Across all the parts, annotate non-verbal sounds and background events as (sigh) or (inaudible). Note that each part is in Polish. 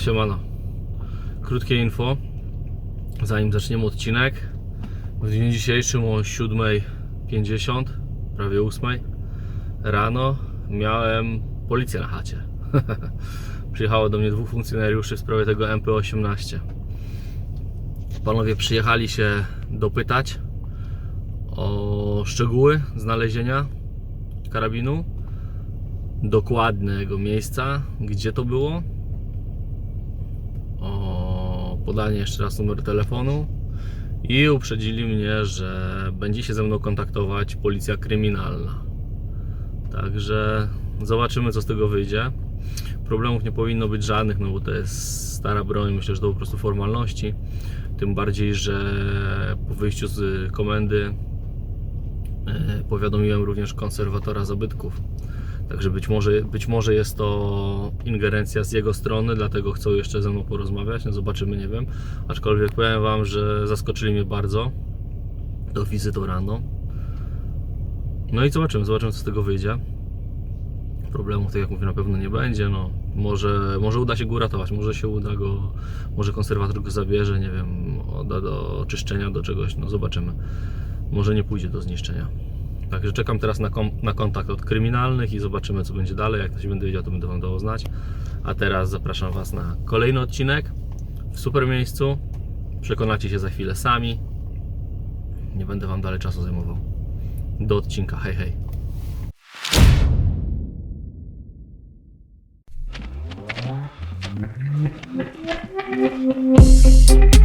Siemano. Krótkie info, zanim zaczniemy odcinek. W dniu dzisiejszym o 7.50, prawie 8 rano miałem policję na chacie. (laughs) Przyjechało do mnie dwóch funkcjonariuszy w sprawie tego MP18. Panowie przyjechali się dopytać o szczegóły znalezienia karabinu, dokładnego miejsca, gdzie to było, o podanie jeszcze raz numer telefonu i uprzedzili mnie, że będzie się ze mną kontaktować policja kryminalna. Także zobaczymy, co z tego wyjdzie. Problemów nie powinno być żadnych, no bo to jest stara broń. Myślę, że to po prostu formalności. Tym bardziej, że po wyjściu z komendy e, powiadomiłem również konserwatora zabytków. Także być może, być może jest to ingerencja z jego strony, dlatego chcą jeszcze ze mną porozmawiać. No zobaczymy, nie wiem. Aczkolwiek powiem Wam, że zaskoczyli mnie bardzo tą wizytą rano. No i zobaczymy, zobaczymy co z tego wyjdzie. Problemów, tak jak mówię, na pewno nie będzie. No, może, może uda się go uratować, może się uda go, może konserwator go zabierze, nie wiem, odda do czyszczenia, do czegoś. No zobaczymy. Może nie pójdzie do zniszczenia. Także czekam teraz na, kom- na kontakt od kryminalnych i zobaczymy, co będzie dalej. Jak coś będę wiedział, to będę Wam dawał znać. A teraz zapraszam Was na kolejny odcinek w super miejscu. Przekonacie się za chwilę sami. Nie będę Wam dalej czasu zajmował. Do odcinka. Hej, hej. Cześć,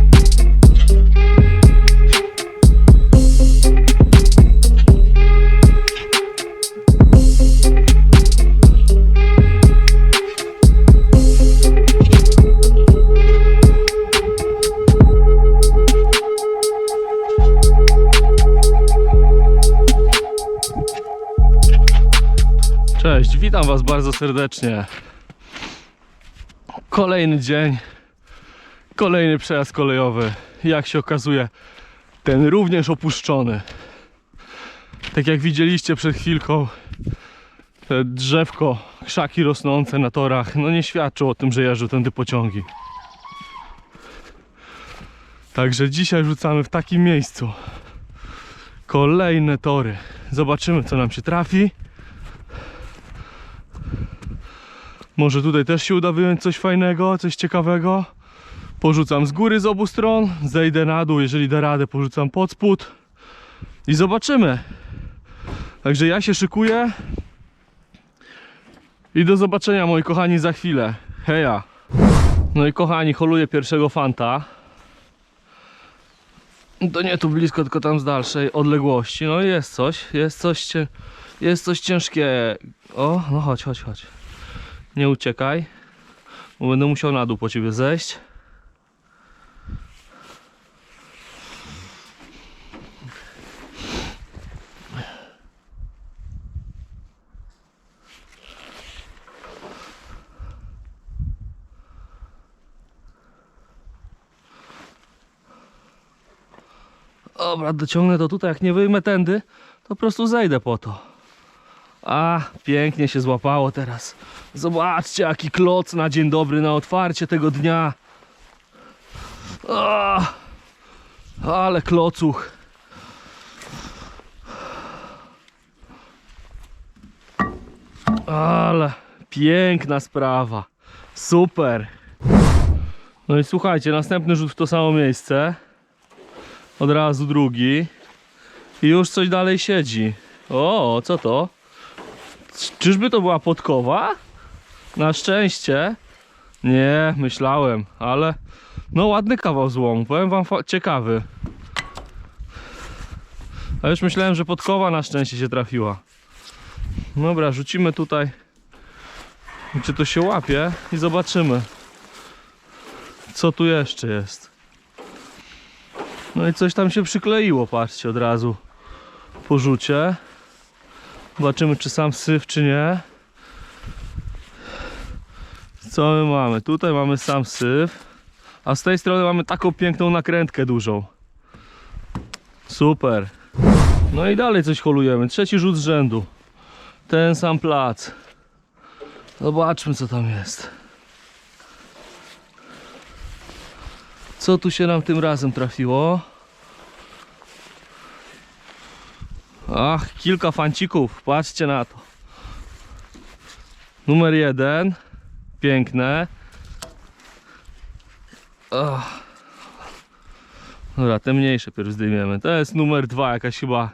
Was bardzo serdecznie. Kolejny dzień, kolejny przejazd kolejowy. Jak się okazuje, ten również opuszczony. Tak jak widzieliście przed chwilką, te drzewko, krzaki rosnące na torach, no nie świadczą o tym, że jeżdżą tędy pociągi. Także dzisiaj rzucamy w takim miejscu kolejne tory. Zobaczymy, co nam się trafi. Może tutaj też się uda wyjąć coś fajnego, coś ciekawego. Porzucam z góry z obu stron, zejdę na dół, jeżeli da radę, porzucam pod spód i zobaczymy. Także ja się szykuję i do zobaczenia moi kochani za chwilę. Heja! No i kochani, holuję pierwszego fanta. To nie tu blisko, tylko tam z dalszej odległości. No jest coś, jest coś, jest coś ciężkiego. O, no chodź, chodź, chodź. Nie uciekaj, bo będę musiał na dół po ciebie zejść. Dobra, dociągnę to tutaj, jak nie wyjmę tędy, to po prostu zejdę po to. A, pięknie się złapało teraz. Zobaczcie, jaki kloc na dzień dobry, na otwarcie tego dnia. A, ale klocuch. Ale piękna sprawa. Super. No i słuchajcie, następny rzut w to samo miejsce. Od razu drugi. I już coś dalej siedzi. O, co to? Czyżby to była podkowa? Na szczęście. Nie, myślałem, ale no ładny kawał złomu, powiem wam ciekawy. A już myślałem, że podkowa na szczęście się trafiła. Dobra, rzucimy tutaj, czy to się łapie i zobaczymy, co tu jeszcze jest. No i coś tam się przykleiło, patrzcie od razu po rzucie. Zobaczymy, czy sam syf, czy nie. Co my mamy? Tutaj mamy sam syf. A z tej strony mamy taką piękną nakrętkę dużą. Super. No i dalej coś holujemy. Trzeci rzut z rzędu. Ten sam plac. Zobaczmy, co tam jest. Co tu się nam tym razem trafiło? Ach, kilka fancików, patrzcie na to. Numer jeden, piękne. Ach. Dobra, te mniejsze pierw zdejmiemy. To jest numer dwa, jakaś chyba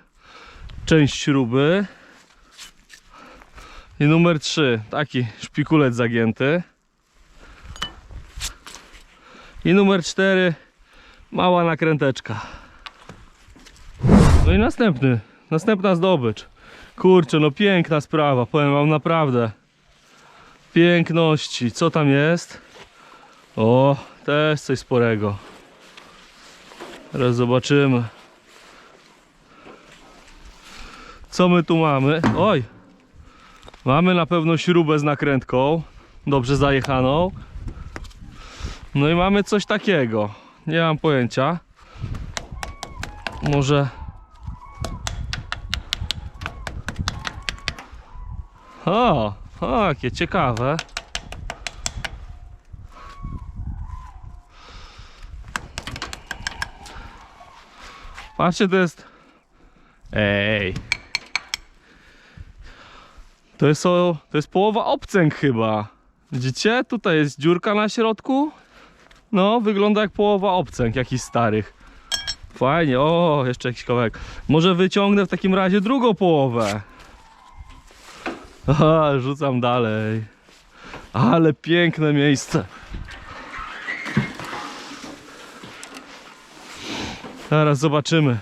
część śruby. I numer 3, taki szpikulec zagięty. I numer 4, mała nakręteczka. No i następny, następna zdobycz. Kurczę, no piękna sprawa, powiem wam naprawdę. Piękności, co tam jest? O, też coś sporego. Teraz zobaczymy. Co my tu mamy? Oj! Mamy na pewno śrubę z nakrętką, dobrze zajechaną. No i mamy coś takiego. Nie mam pojęcia. Może. O, o, jakie ciekawe. Patrzcie, to jest. Ej. To jest, o, to jest połowa obcęg chyba. Widzicie? Tutaj jest dziurka na środku. No, wygląda jak połowa obcęg jakichś starych. Fajnie, o, jeszcze jakiś kawałek. Może wyciągnę w takim razie drugą połowę. (laughs) Aha, rzucam dalej. Ale piękne miejsce. Teraz zobaczymy.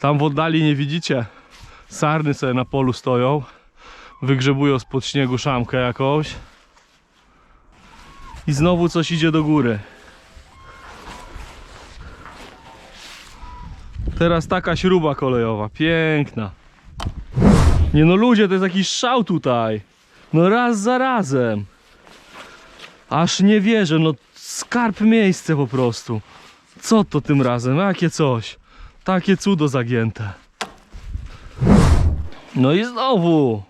Tam w oddali nie widzicie. Sarny sobie na polu stoją. Wygrzebują spod śniegu szamkę jakąś. I znowu coś idzie do góry. Teraz taka śruba kolejowa. Piękna. Nie no ludzie, to jest jakiś szał tutaj. No raz za razem. Aż nie wierzę, no skarb miejsce po prostu. Co to tym razem? Jakie coś? Takie cudo zagięte. No i znowu.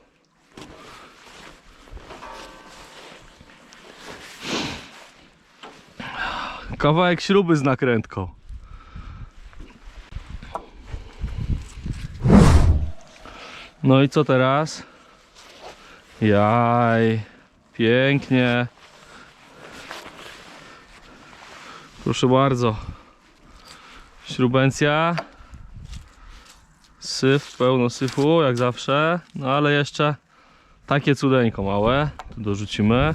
Kawałek śruby z nakrętką. No i co teraz? Jaj, pięknie. Proszę bardzo. Śrubencja. Syf, pełno syfu, jak zawsze. No ale jeszcze takie cudeńko małe. Tu dorzucimy.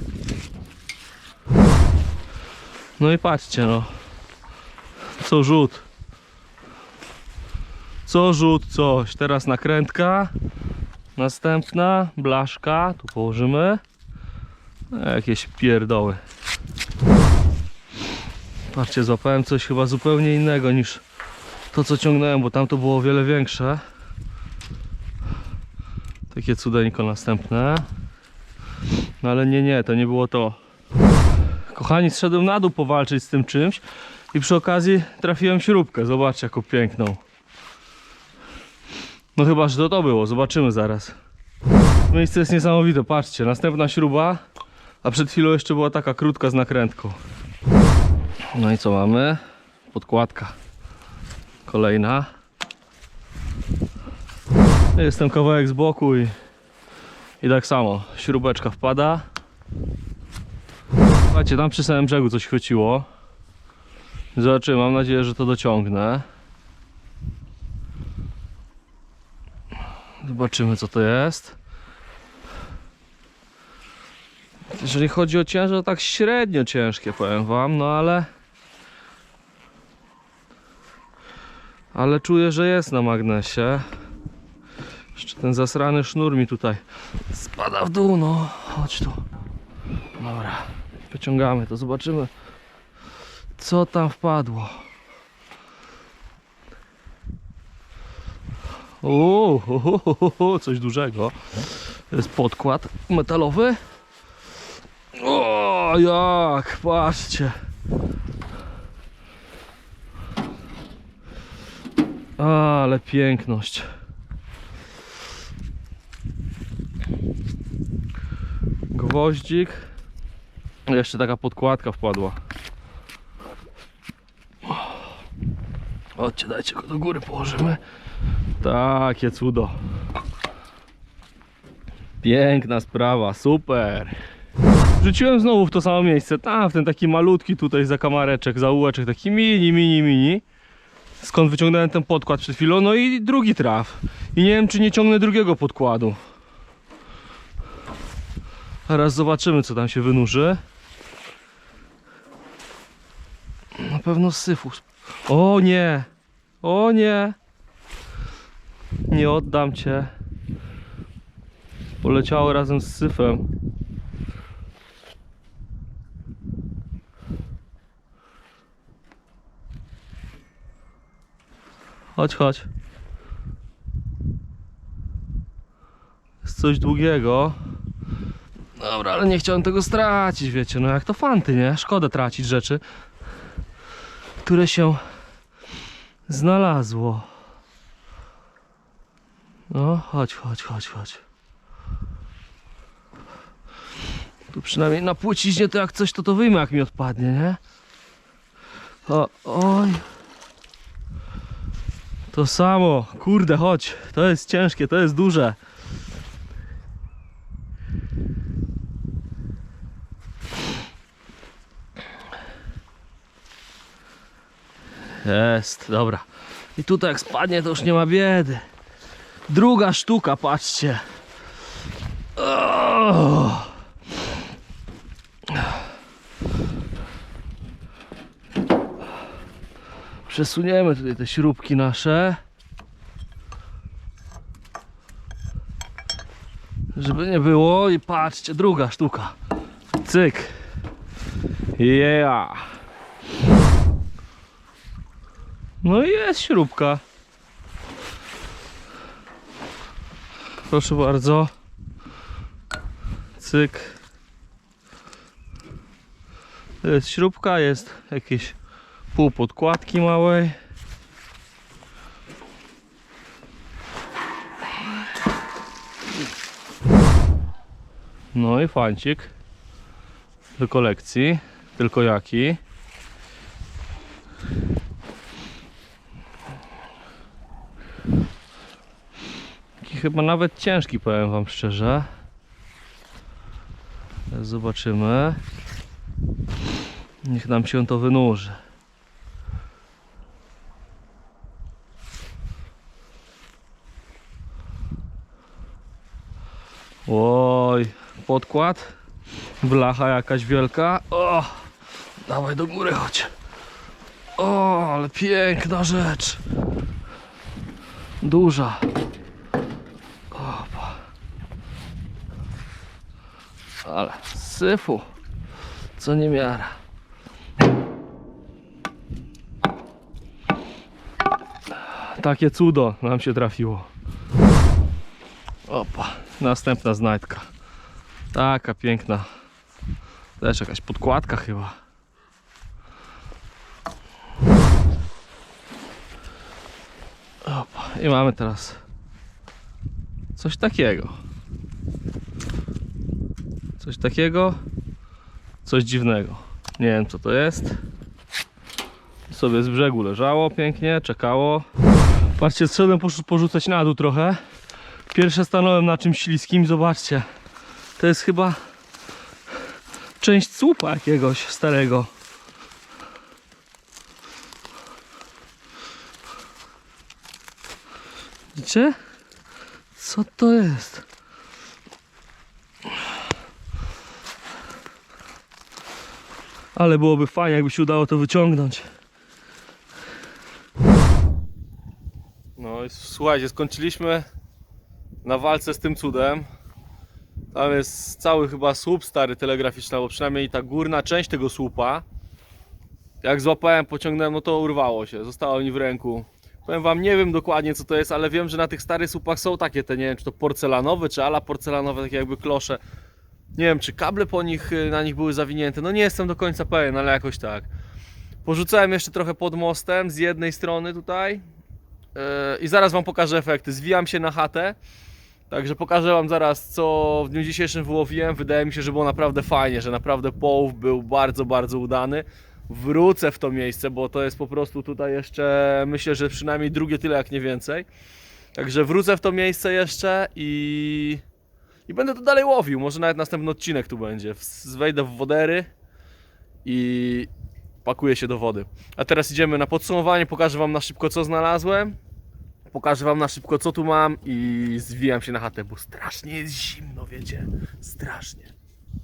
No i patrzcie no. Co rzut. Co rzut, coś. Teraz nakrętka. Następna, blaszka. Tu położymy. Jakieś pierdoły. Patrzcie, złapałem coś chyba zupełnie innego niż to co ciągnąłem, bo tam to było o wiele większe. Takie cudeńko następne. No ale nie, nie, to nie było to. Kochani, zszedłem na dół powalczyć z tym czymś i przy okazji trafiłem śrubkę. Zobaczcie, jaką piękną. No chyba, że to to było. Zobaczymy zaraz. Miejsce jest niesamowite. Patrzcie, następna śruba, a przed chwilą jeszcze była taka krótka z nakrętką. No i co mamy? Podkładka. Kolejna. Jest ten kawałek z boku i, i tak samo. Śrubeczka wpada. Słuchajcie, tam przy samym brzegu coś chwyciło. Zobaczymy, mam nadzieję, że to dociągnę. Zobaczymy co to jest. Jeżeli chodzi o ciężar, to tak średnio ciężkie powiem wam, no ale... Ale czuję, że jest na magnesie. Jeszcze ten zasrany sznur mi tutaj spada w dół, no. Chodź tu. Dobra, pociągamy to, zobaczymy co tam wpadło. Hu, coś dużego. To jest podkład metalowy. O, jak, patrzcie. Ale piękność. Gwoździk Jeszcze taka podkładka wpadła. Chodźcie, dajcie go do góry położymy. Takie cudo. Piękna sprawa, super. Wrzuciłem znowu w to samo miejsce, tam w ten taki malutki tutaj zakamareczek, zaułeczek, taki mini, mini, mini. Skąd wyciągnąłem ten podkład przed chwilą, no i drugi traf. I nie wiem czy nie ciągnę drugiego podkładu. Teraz zobaczymy co tam się wynurzy. Na pewno z syfu. O nie! O nie! Nie oddam cię. Poleciało razem z syfem. Chodź, chodź. Jest coś długiego. Dobra, ale nie chciałem tego stracić, wiecie, no jak to fanty, nie? Szkoda tracić rzeczy, które się znalazło. No, chodź, chodź, chodź, chodź. Tu przynajmniej na płciźnie to jak coś to to wyjmę jak mi odpadnie, nie? O, oj. To samo, kurde, chodź. To jest ciężkie, to jest duże. Jest, dobra. I tutaj jak spadnie to już nie ma biedy. Druga sztuka, patrzcie. O! Przesuniemy tutaj te śrubki nasze. Żeby nie było i patrzcie, druga sztuka. Cyk. Yeah. No i jest śrubka. Proszę bardzo. Cyk. Jest śrubka, jest jakieś pół podkładki małej. No i fancik do kolekcji. Tylko jaki? Chyba nawet ciężki, powiem wam szczerze. Zobaczymy. Niech nam się to wynurzy. Oj, podkład. Blacha jakaś wielka. O, dawaj do góry chodź. O, ale piękna rzecz. Duża. Ale syfu. Co nie miara. Takie cudo nam się trafiło. Opa, następna znajdka. Taka piękna. Też jakaś podkładka chyba. Opa, i mamy teraz coś takiego. Coś takiego, coś dziwnego. Nie wiem co to jest. Sobie z brzegu leżało pięknie, czekało. Patrzcie, posz- porzucać na dół trochę. Pierwsze stanąłem na czymś śliskim, zobaczcie. To jest chyba część słupa jakiegoś starego. Widzicie? Co to jest? Ale byłoby fajnie, jakby się udało to wyciągnąć. No i słuchajcie, skończyliśmy na walce z tym cudem. Tam jest cały chyba słup stary telegraficzny, albo przynajmniej ta górna część tego słupa. Jak złapałem, pociągnąłem, no to urwało się, zostało mi w ręku. Powiem wam, nie wiem dokładnie co to jest, ale wiem, że na tych starych słupach są takie te, nie wiem czy to porcelanowe, czy ala porcelanowe, takie jakby klosze. Nie wiem, czy kable po nich, y, na nich były zawinięte, no nie jestem do końca pewien, ale jakoś tak. Porzucałem jeszcze trochę pod mostem z jednej strony tutaj. Yy, I zaraz wam pokażę efekty. Zwijam się na chatę Także pokażę Wam zaraz, co w dniu dzisiejszym wyłowiłem. Wydaje mi się, że było naprawdę fajnie, że naprawdę połów był bardzo, bardzo udany. Wrócę w to miejsce, bo to jest po prostu tutaj jeszcze, myślę, że przynajmniej drugie tyle, jak nie więcej. Także wrócę w to miejsce jeszcze i, i będę to dalej łowił. Może nawet następny odcinek tu będzie. Wejdę w wodery i pakuję się do wody. A teraz idziemy na podsumowanie. Pokażę Wam na szybko, co znalazłem. Pokażę Wam na szybko, co tu mam i zwijam się na chatę, bo strasznie jest zimno, wiecie? Strasznie.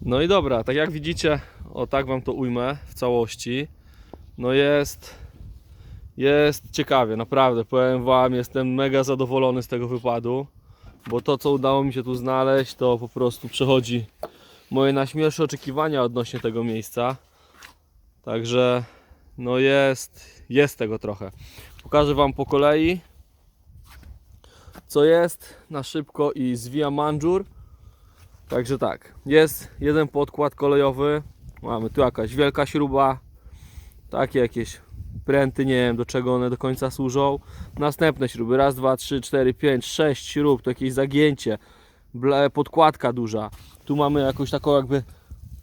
No i dobra, tak jak widzicie, o tak Wam to ujmę w całości. No jest, jest ciekawie, naprawdę. Powiem Wam, jestem mega zadowolony z tego wypadu, bo to, co udało mi się tu znaleźć, to po prostu przechodzi moje najśmielsze oczekiwania odnośnie tego miejsca. Także, no jest, jest tego trochę. Pokażę Wam po kolei co jest na szybko i zwija manżur. Także tak, jest jeden podkład kolejowy. Mamy tu jakaś wielka śruba, takie jakieś pręty, nie wiem do czego one do końca służą. Następne śruby, raz, dwa, trzy, cztery, pięć, sześć śrub, to jakieś zagięcie, podkładka duża. Tu mamy jakąś taką jakby,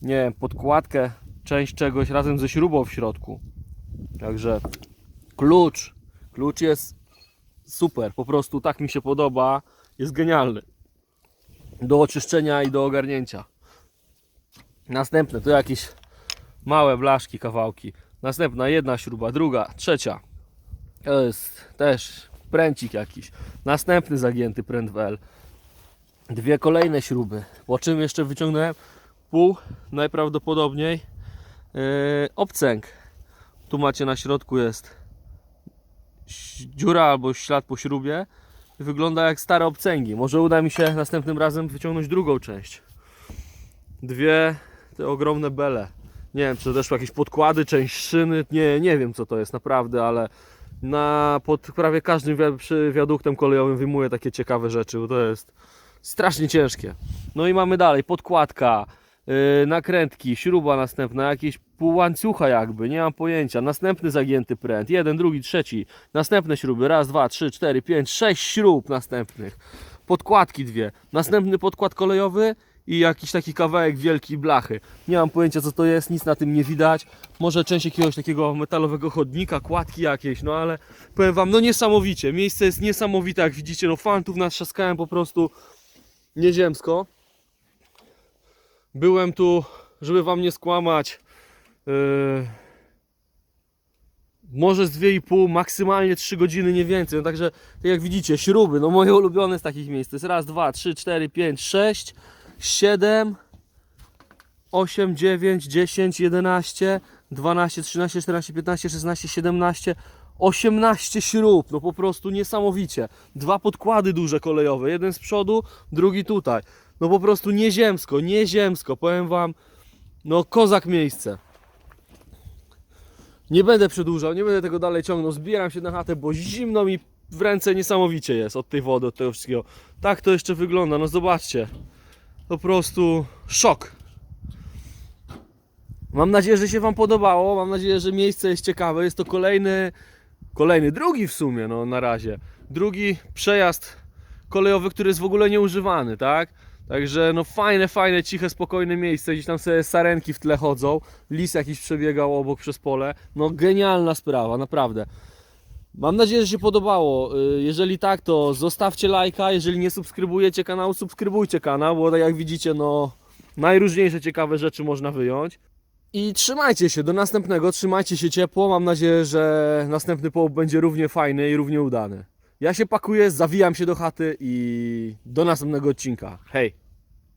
nie wiem, podkładkę, część czegoś razem ze śrubą w środku. Także klucz, klucz jest super, po prostu tak mi się podoba, jest genialny. Do oczyszczenia i do ogarnięcia. Następne to jakieś małe blaszki, kawałki. Następna jedna śruba, druga, trzecia. To jest też pręcik jakiś. Następny zagięty pręt w L. Dwie kolejne śruby. Po czym jeszcze wyciągnąłem pół, najprawdopodobniej yy, obcęg. Tu macie na środku jest dziura albo ślad po śrubie. Wygląda jak stare obcęgi. Może uda mi się następnym razem wyciągnąć drugą część. Dwie te ogromne bele. Nie wiem, czy też jakieś podkłady, część szyny. Nie, nie wiem co to jest naprawdę, ale na pod prawie każdym wi- przy wiaduktem kolejowym wyjmuję takie ciekawe rzeczy, bo to jest strasznie ciężkie. No i mamy dalej podkładka, yy, nakrętki, śruba następna, jakieś pół łańcucha jakby, nie mam pojęcia. Następny zagięty pręt, jeden, drugi, trzeci. Następne śruby, raz, dwa, trzy, cztery, pięć, sześć śrub następnych. Podkładki dwie. Następny podkład kolejowy i jakiś taki kawałek wielkiej blachy. Nie mam pojęcia co to jest, nic na tym nie widać. Może część jakiegoś takiego metalowego chodnika, kładki jakieś, no ale powiem wam, no niesamowicie. Miejsce jest niesamowite, jak widzicie, no fantów natrzaskałem po prostu nieziemsko. Byłem tu, żeby wam nie skłamać, yy, może z 2,5, maksymalnie 3 godziny, nie więcej. No także, tak jak widzicie, śruby, no moje ulubione z takich miejsc. To jest raz, dwa, trzy, cztery, pięć, sześć, siedem, 8, 9, 10, 11, 12, 13, 14, 15, 16, 17, 18 śrub. No po prostu niesamowicie. Dwa podkłady duże kolejowe, jeden z przodu, drugi tutaj. No po prostu nieziemsko, nieziemsko. Powiem wam, no kozak miejsce. Nie będę przedłużał, nie będę tego dalej ciągnął. Zbieram się na chatę, bo zimno mi w ręce niesamowicie jest od tej wody, od tego wszystkiego. Tak to jeszcze wygląda, no zobaczcie. Po prostu szok. Mam nadzieję, że się Wam podobało. Mam nadzieję, że miejsce jest ciekawe. Jest to kolejny, kolejny, drugi w sumie, no na razie. Drugi przejazd kolejowy, który jest w ogóle nieużywany, tak? Także no fajne, fajne, ciche, spokojne miejsce. Gdzieś tam sobie sarenki w tle chodzą. Lis jakiś przebiegał obok przez pole. No genialna sprawa, naprawdę. Mam nadzieję, że się podobało. Y, Jeżeli tak, to zostawcie lajka. Jeżeli nie subskrybujecie kanału, subskrybujcie kanał, bo tak jak widzicie, no najróżniejsze ciekawe rzeczy można wyjąć. I trzymajcie się, do następnego, trzymajcie się ciepło. Mam nadzieję, że następny połów będzie równie fajny i równie udany. Ja się pakuję, zawijam się do chaty i do następnego odcinka. Hej!